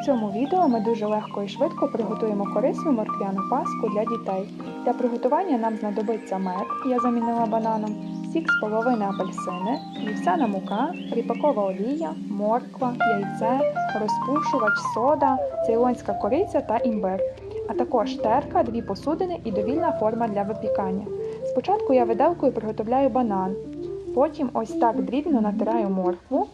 В цьому відео ми дуже легко і швидко приготуємо корисну морквяну паску для дітей. Для приготування нам знадобиться мед, я замінила бананом, сік з половини апельсини, вівсяна мука, ріпакова олія, морква, яйце, розпушувач, сода, цейлонська кориця та імбир, а також терка, дві посудини і довільна форма для випікання. Спочатку я виделкою приготовляю банан, потім ось так дрібно натираю моркву.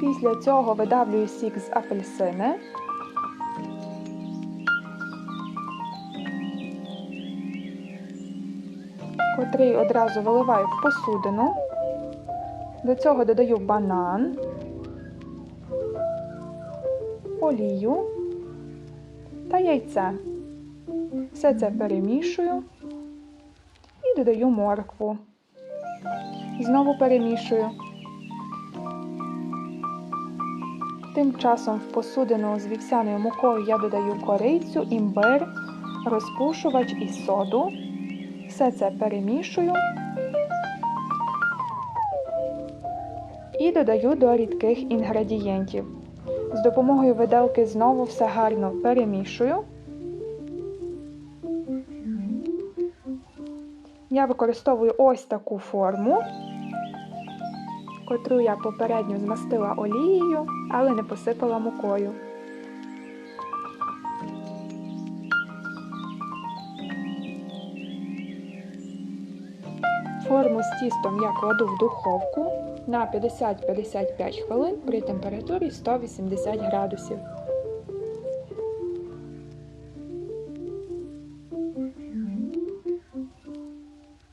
Після цього видавлюю сік з апельсини. котрий одразу виливаю в посудину. До цього додаю банан, олію та яйце. Все це перемішую і додаю моркву. Знову перемішую. Тим часом в посудину з вівсяною мукою я додаю корицю, імбир, розпушувач і соду. Все це перемішую і додаю до рідких інгредієнтів. З допомогою виделки знову все гарно перемішую. Я використовую ось таку форму, котру я попередньо змастила олією, але не посипала мукою. Форму з тістом я кладу в духовку на 50-55 хвилин при температурі 180 градусів.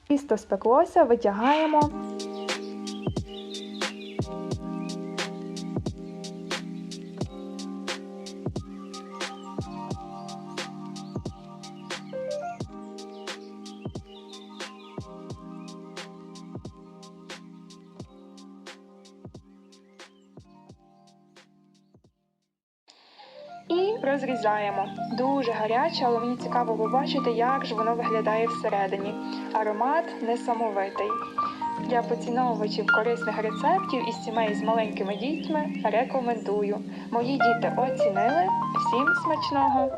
Тісто спеклося, витягаємо. Розрізаємо. Дуже гаряче, але мені цікаво побачити, як ж воно виглядає всередині. Аромат несамовитий. Для поціновувачів корисних рецептів із сімей з маленькими дітьми рекомендую. Мої діти оцінили. Всім смачного!